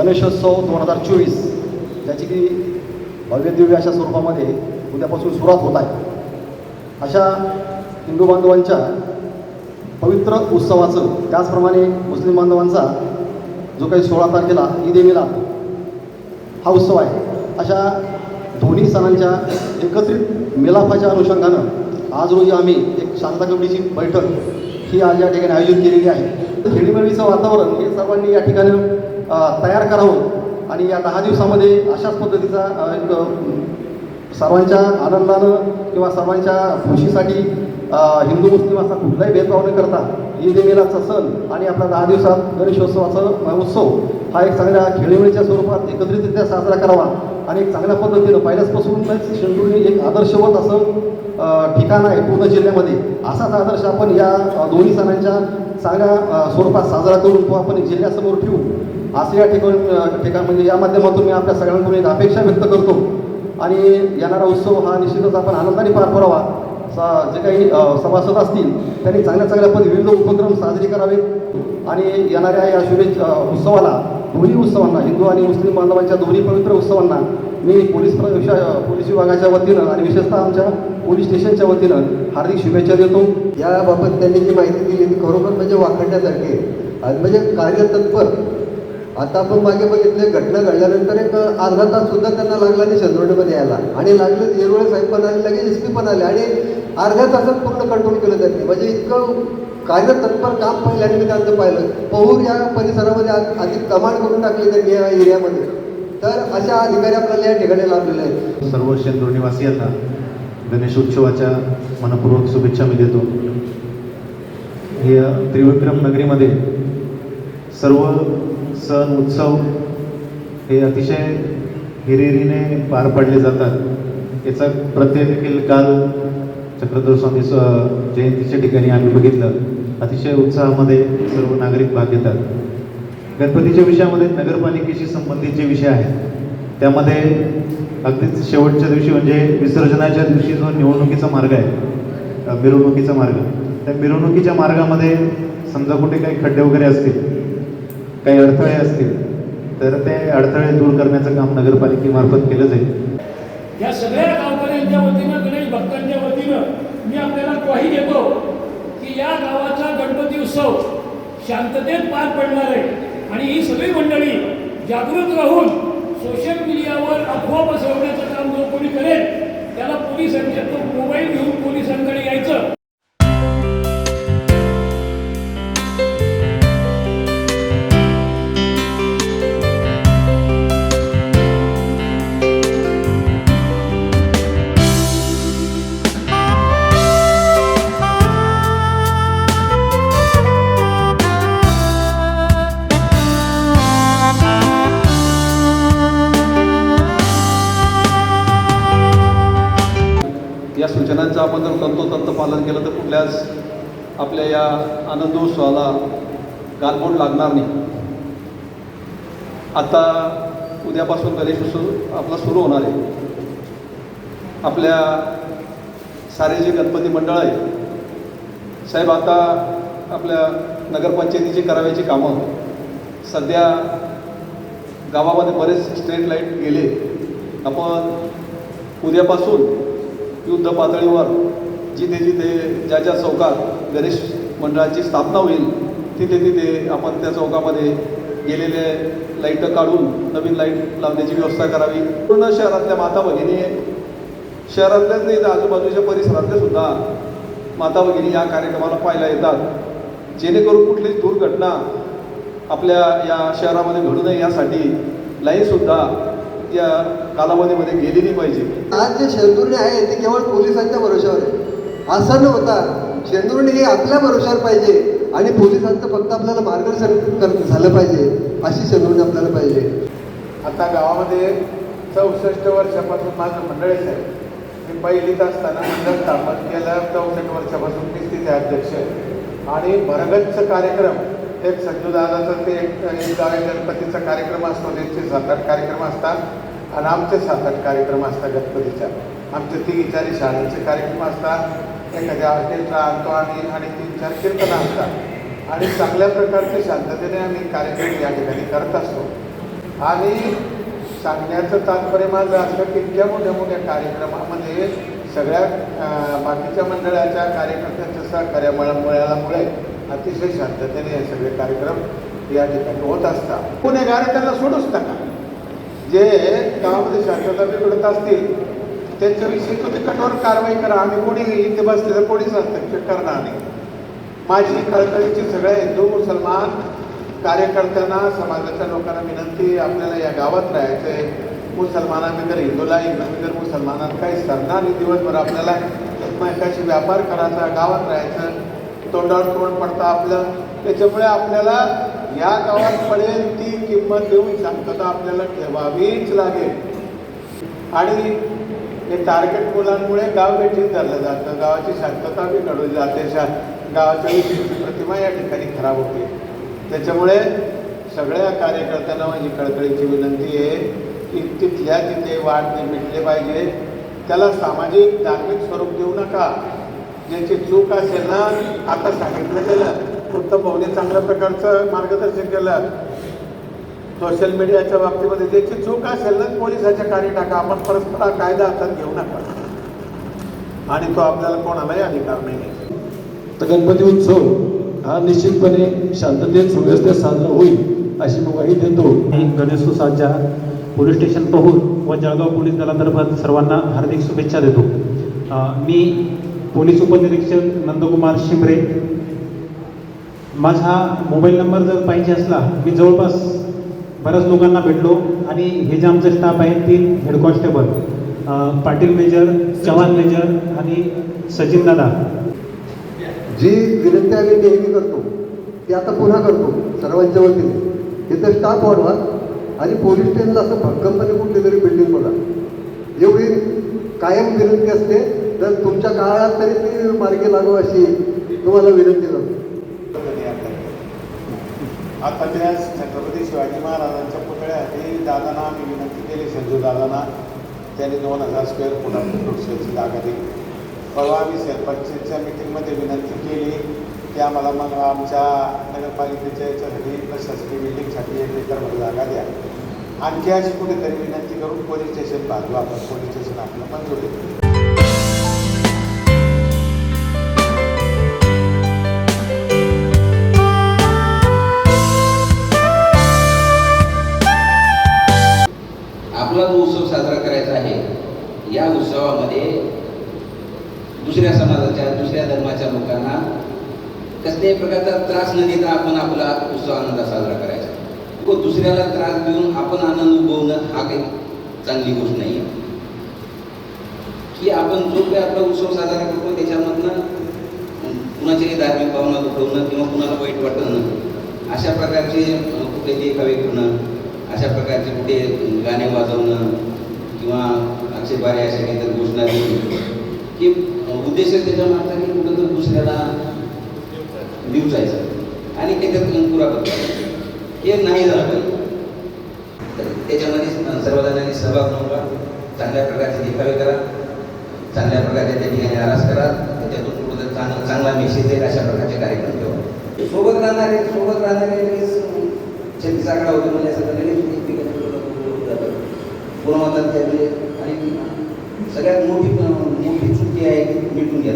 गणेशोत्सव दोन हजार चोवीस ज्याची की भव्यदिव्य अशा स्वरूपामध्ये उद्यापासून सुरुवात होत आहे. अशा हिंदू बांधवांच्या पवित्र उत्सवाचं त्याचप्रमाणे मुस्लिम बांधवांचा जो काही सोळा तारखेला ईद ए मिला हा उत्सव आहे. अशा दोन्ही सणांच्या एकत्रित मिलाफाच्या अनुषंगानं आज रोजी आम्ही एक शांता कमिटीची बैठक ही आज या ठिकाणी आयोजित केलेली आहे. खेळीमेळीचं वातावरण हे सर्वांनी या ठिकाणी तयार करावं. आणि या दहा दिवसामध्ये अशाच पद्धतीचा एक सर्वांच्या आनंदानं किंवा सर्वांच्या खुशीसाठी हिंदू मुस्लिम असा कुठलाही भेदभाव न करता ईद ए सण आणि आपला दहा दिवसात गणेशोत्सवाचा उत्सव हा एक चांगल्या खेळीमेळीच्या स्वरूपात एकत्रितरित्या साजरा करावा. आणि एक चांगल्या पद्धतीनं पहिल्याचपासूनच शेंदुर्णी एक आदर्शवत असं ठिकाण आहे पूर्ण जिल्ह्यामध्ये. असाच आदर्श आपण या दोन्ही सणांच्या चांगल्या स्वरूपात साजरा करून तो आपण जिल्ह्यासमोर ठेवू. असं या ठिकाण ठिकाण म्हणजे या माध्यमातून मी आपल्या सगळ्यांकडून एक अपेक्षा व्यक्त करतो. आणि येणारा उत्सव हा निश्चितच आपण आनंदाने पार पडावा. सा जे काही सभासद असतील त्यांनी चांगल्या चांगल्या पद विविध उपक्रम साजरे करावेत आणि येणाऱ्या या शुभेच्छा उत्सवाला दोन्ही उत्सवांना हिंदू आणि मुस्लिम बांधवांच्या दोन्ही पवित्र उत्सवांना मी पोलीस विशा- पोलीस विभागाच्या वतीनं आणि विशेषतः आमच्या पोलीस स्टेशनच्या वतीनं हार्दिक शुभेच्छा देतो. याबाबत त्यांनी जी माहिती दिली ती खरोखर म्हणजे वाखण्यासारखी आहे. म्हणजे कार्यतत्पर आता आपण मागे बघितले घटना घडल्यानंतर एक अर्धा तास सुद्धा त्यांना लागला नाही चंद्रोडीमध्ये यायला. आणि लागलं येरवळे साहेब पण आले लगेच एस पी पण आले. आणि अर्ध्या तासात पूर्ण कंट्रोल केलं त्यांनी. म्हणजे इतकं कार्यतत्पर काम पहिल्याने मी त्यांचं पाहिलं. पहूर या परिसरामध्ये अधिक कमांड करून टाकली त्यांनी या एरियामध्ये. तर अशा अधिकारी आपल्याला या ठिकाणी लाभलेले आहेत. सर्व शेंदूर निवासियांना गणेश उत्सवाच्या मनपूर्वक शुभेच्छा मी देतो. हे त्रिविक्रम नगरीमध्ये सर्व सण उत्सव हे अतिशय हिरिरीने पार पाडले जातात. याचा प्रत्यय देखील काल चक्रधर स्वामी स- जयंतीच्या ठिकाणी आम्ही बघितलं. अतिशय उत्साहामध्ये सर्व नागरिक भाग घेतात. गणपतीच्या विषयामध्ये नगरपालिकेशी संबंधित जे विषय आहेत त्यामध्ये अगदीच शेवटच्या दिवशी म्हणजे विसर्जनाच्या दिवशी जो निवडणुकीचा मार्ग आहे मिरवणुकीचा मार्ग. त्या मिरवणुकीच्या मार्गामध्ये समजा कुठे काही खड्डे वगैरे असतील काही अडथळे असतील तर ते अडथळे दूर करण्याचं काम नगरपालिकेमार्फत केलं जाईल. या सगळ्या गावकऱ्यांच्या वतीनं गणेश भक्तांच्या वतीनं मी आपल्याला ग्वाही देतो की या गावाचा गणपती उत्सव शांततेत पार पडणार आहे. आणि ही सगळी मंडळी जागृत राहून सोशल मीडियावर अफवा पसरवण्याचं काम जो कोणी करेल त्याला पोलिसांच्या तो मोबाईल घेऊन पोलिसांकडे यायचं. सूचनांचं आपण जर तंतोतंत पालन केलं तर कुठल्याच आपल्या या आनंदोत्सवाला गालबोट लागणार नाही. आता उद्यापासून गणेशोत्सव आपला सुरू होणार आहे. आपल्या सारे जे गणपती मंडळ आहे साहेब आता आपल्या नगरपंचायतीची करावयाची कामं. सध्या गावामध्ये बरेच स्ट्रीट लाइट गेले. आपण उद्यापासून युद्ध पातळीवर जिथे जिथे ज्या ज्या चौकात गणेश मंडळाची स्थापना होईल तिथे तिथे आपण त्या चौकामध्ये गेलेले लाइट काढून नवीन लाइट लावण्याची व्यवस्था करावी. पूर्ण शहरातल्या माता भगिनी शहरातल्याच नाही तर आजूबाजूच्या परिसरातल्या सुद्धा माता भगिनी या कार्यक्रमाला पाहायला येतात. जेणेकरून कुठलीच दुर्घटना आपल्या या शहरामध्ये घडू नये यासाठी लाईनसुद्धा या कालावधीमध्ये गेली नाही पाहिजे. आज जे शेंदुर्णी आहे ते केवळ पोलिसांच्या भरोशावर आहे. असं न होता. शेंदुर्णी हे आपल्या भरोशावर पाहिजे आणि पोलिसांचं फक्त आपल्याला मार्गदर्शन कर झालं पाहिजे अशी शेंदुर्णी आपल्याला पाहिजे. आता गावामध्ये चौसष्ट वर्षापासून माझं मंडळीच आहे. मी पहिलीत असताना मंडळ स्थापन केलं चौसष्ट वर्षापासून मीच तिथे अध्यक्ष आहे. आणि भरगच्च कार्यक्रम एक संजूदादाचं ते एक एक गणपतीचा कार्यक्रम असतो त्यांचे सात आठ कार्यक्रम असतात. आणि आमचे सात आठ कार्यक्रम असतात गणपतीच्या. आमचे तिघी चारी शाळेचे कार्यक्रम असतात. एखाद्या ऑर्केस्ट्रा आणतो आणि आणि तीन चार कीर्तनं असतात आणि चांगल्या प्रकारचे शांततेने आम्ही कार्यक्रम या ठिकाणी करत असतो. आणि सांगण्याचं तात्पर्य माझं असं की इतक्या मोठ्या मोठ्या कार्यक्रमामध्ये सगळ्या बाकीच्या मंडळाच्या कार्यकर्त्यांच्या सहकार्य मिळा- मिळाल्यामुळे अतिशय शांततेने हे सगळे कार्यक्रम या ठिकाणी होत असतात. गुन्हेगार त्यांना सोडूच नका. जे गावामध्ये शांतता बिघडत असतील त्यांच्याविषयी तुम्ही कठोर कारवाई करा. आम्ही कोणी इथे बसलेलं कोणीच हस्तक्षेप करणार नाही. माझी कळकळीची सगळ्या हिंदू मुसलमान कार्यकर्त्यांना समाजाच्या लोकांना विनंती आपल्याला या गावात राहायचं आहे मुसलमानांनी तर हिंदूला हिंदूंनी तर मुसलमानांना काही सरणार नाही. दिवसभर आपल्याला एकमेकाशी व्यापार करायचा गावात राहायचं. तोंडावर तोंड पडतं आपलं. त्याच्यामुळे आपल्याला या गावात पडेल ती किंमत देऊन शांतता आपल्याला ठेवावीच लागेल. आणि हे टार्गेट मुलांमुळे गाव वेठीत धरलं जातं. गावाची शांतता बी घडवली जाते. शा गावाच्या प्रतिमा या ठिकाणी खराब होते. त्याच्यामुळे सगळ्या कार्यकर्त्यांना माझी कळकळीची विनंती आहे की तिथल्या तिथे वाद ते मिटले पाहिजे. त्याला सामाजिक धार्मिक स्वरूप देऊ नका. ज्याची चूक असेल ना आता सांगितलं गेलं. उत्तम भाऊने चांगल्या प्रकारचं मार्गदर्शन केलं. सोशल मीडियाच्या बाबतीमध्ये ज्याची चूक असेल ना पोलिसाच्या कार्य टाका. आपण परस्पर हा कायदा हातात घेऊ नका. आणि तो आपल्याला कोणालाही अधिकार नाही तर गणपती उत्सव हा निश्चितपणे शांततेत सुव्यवस्थेत साजरा होईल अशी मी ग्वाही देतो. मी गणेशोत्सवाच्या पोलीस स्टेशन पाहून व जळगाव पोलीस दलातर्फे सर्वांना हार्दिक शुभेच्छा देतो. मी पोलीस उपनिरीक्षक नंदकुमार शिमरे माझा मोबाईल नंबर जर पाहिजे असला मी जवळपास बऱ्याच लोकांना भेटलो आणि हे जे आमचं स्टाफ आहे तीन head constable Patil major Chavan major आणि सचिन दादा. जी विनंती आम्ही नेहमी करतो ती आता पुन्हा करतो सर्वांच्या वतीने. तिथे स्टाफ वाढवा आणि पोलीस स्टेशनला असं भक्कमपणे कुठली तरी बिल्डिंग बघा एवढी कायम विनंती असते तर तुमच्या काळात तरी ती मार्गी लागू अशी तुम्हाला विनंती करतो आता त्या छत्रपती शिवाजी महाराजांच्या पुतळ्यासाठी दादांना आम्ही विनंती केली संजू दादांना. त्यांनी दोन हजार स्क्वेअर फुटाची जागा दिली. परवा आम्ही सरपंचच्या मिटिंगमध्ये विनंती केली की आम्हाला मग आमच्या नगरपालिकेच्या याच्यासाठी प्रशासकीय बिल्डिंगसाठी एक एकरमध्ये जागा द्या. आणखी अशी कुठेतरी विनंती करून पोलीस स्टेशन बांधू आपण पोलीस स्टेशन आपलं मंजूर आहे. या उत्सवामध्ये दुसऱ्या समाजाच्या दुसऱ्या धर्माच्या लोकांना कसल्याही प्रकारचा त्रास न देता आपण आपला उत्सव आनंद साजरा करायचा. व दुसऱ्याला त्रास देऊन आपण आनंद उभवणं हा काही चांगली गोष्ट नाही आहे. की आपण जो काही आपला उत्सव साजरा करतो त्याच्यामधनं कुणाच्याही धार्मिक भावना दुखवणं किंवा कुणाला वाईट वाटणं अशा प्रकारचे अं, कुठे देखावे करणं अशा प्रकारचे कुठे गाणे वाजवणं किंवा आक्षेपारे अशा काहीतरी घोषणा देणं की उद्देश त्याच्या मागचा की कुठं तर दुसऱ्याला दिवसायचं आणि त्याच्यात पुरा करतो. हे नाही झालं पाहिजे. त्याच्यामध्ये सर्वजणांनी सहभाग नोंदवा चांगल्या प्रकारचे देखावे करा. चांगल्या प्रकारचे त्या ठिकाणी आरास करा. त्याच्यातून कुठं चांगला चांगला मेसेज येईल अशा प्रकारचे कार्यक्रम ठेवा. सोबत राहणारे सोबत राहणारे शेती छत्तीस आकडा होतो म्हणजे असं म्हणतात त्यातले आणि सगळ्यात मोठी मोठी चुकी आहे की मिटून घ्या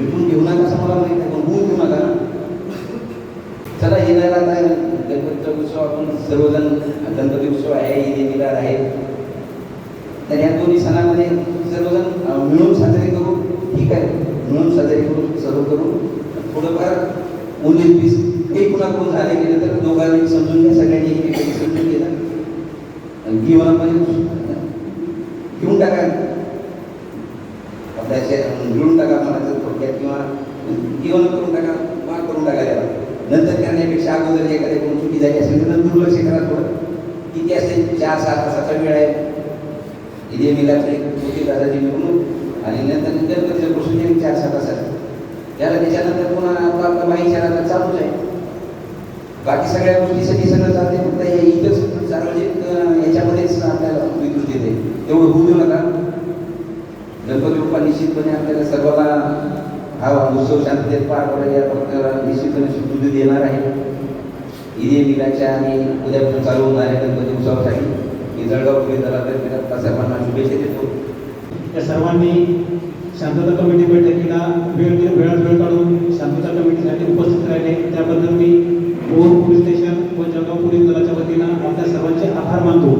मिटून घेऊ नका असं मला माहिती आहे पण होऊन घेऊ नका ना. चला येणारा आता गणपतीचा उत्सव आपण सर्वजण, गणपती उत्सव आहे ईद आहे. तर या दोन्ही सणामध्ये सर्वजण मिळून साजरे करू. ठीक आहे. मिळून साजरे करू, सर्व करू. थोडंफार उन्नीस, वीस काही कुणाकडून झाले गेले तर दोघांनी समजून घ्या, सगळ्यांनी जीवनामध्ये घेऊन टाका. आपल्या घेऊन टाका म्हणायचं थोडक्यात किंवा जीवन करून टाका माफ करून टाका त्याला. नंतर करण्यापेक्षा अगोदर एखाद्या चुकी झाली असेल तर दुर्लक्ष करा थोडं. किती असेल? चार सहा तासाचा वेळ आहे. इथे मिलाचे मोठी दादाजी मिरवणूक आणि नंतर गणपतीचं प्रसून चार सहा तासात. त्याला त्याच्यानंतर पुन्हा आपला आपला माहिती चालूच आहे. बाकी सगळ्या गोष्टीसाठी सगळं चालते फक्त हे इथंच सार्वजनिक याच्यामध्येच आपल्याला विकृत येते. तेवढं होऊ देऊ नका. गणपती बाप्पा निश्चितपणे आपल्याला सर्वांना हा उत्सव शांततेत पार पडेल या प्रकारे निश्चितपणे सुखबुद्धी देणार आहे. ईदी मिलाच्या आणि उद्यापासून चालू आहे गणपती उत्सवासाठी. मी जळगाव झाला तर मी आपल्या सर्वांना शुभेच्छा देतो. या सर्वांनी शांतता कमिटी बैठकीला वेळ वेळात वेळ काढून शांतता कमिटीसाठी उपस्थित राहिले. त्याबद्दल मी पोलीस स्टेशन व जळगाव पोलीस दलाच्या वतीनं आपल्या सर्वांचे आभार मानतो.